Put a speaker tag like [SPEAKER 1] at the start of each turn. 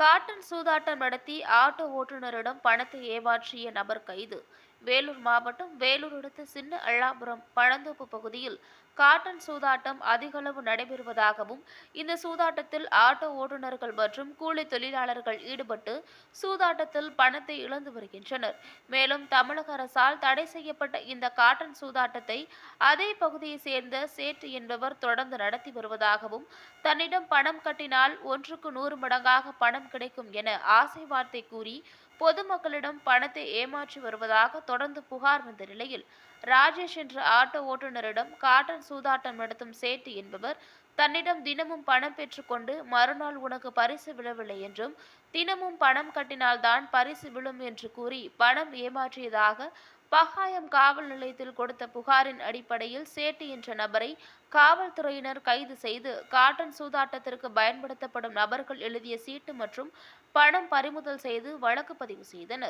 [SPEAKER 1] Cotton சூதாட்டம் நடத்தி auto ஓட்டுநரிடம் பணத்தை ஏமாற்றிய நபர் கைது. வேலூர் மாவட்டம் வேலூர் அடுத்த சின்ன அள்ளாபுரம் பழந்தோப்பு பகுதியில் காட்டன் சூதாட்டம் அதிகளவு நடைபெறுவதாகவும் இந்த சூதாட்டத்தில் ஆட்டோ ஓட்டுநர்கள் மற்றும் கூலி தொழிலாளர்கள் ஈடுபட்டு சூதாட்டத்தில் பணத்தை இழந்து வருகின்றனர். மேலும் தமிழக அரசால் தடை செய்யப்பட்ட இந்த காட்டன் சூதாட்டத்தை அதே பகுதியை சேர்ந்த சேட்டு என்பவர் தொடர்ந்து நடத்தி வருவதாகவும் தன்னிடம் பணம் கட்டினால் ஒன்றுக்கு நூறு மடங்காக பணம் கிடைக்கும் என ஆசை வார்த்தை கூறி பொதுமக்களிடம் பணத்தை ஏமாற்றி வருவதாக தொடர்ந்து புகார் வந்த நிலையில் ராஜேஷ் என்ற ஆட்டோ ஓட்டுநரிடம் காட்டன் சூதாட்டம் நடத்தும் சேட்டு என்பவர் தன்னிடம் தினமும் பணம் பெற்றுக்கொண்டு மறுநாள் உனக்கு பரிசு விழவில்லை என்றும் தினமும் பணம் கட்டினால்தான் பரிசு விழும் என்று கூறி பணம் ஏமாற்றியதாக பகாயம் காவல் நிலையத்தில் கொடுத்த புகாரின் அடிப்படையில் சேட்டு என்ற நபரை காவல்துறையினர் கைது செய்து காட்டன் சூதாட்டத்திற்கு பயன்படுத்தப்படும் நபர்கள் எழுதிய சீட்டு மற்றும் பணம் பறிமுதல் செய்து வழக்கு பதிவு செய்தனர்.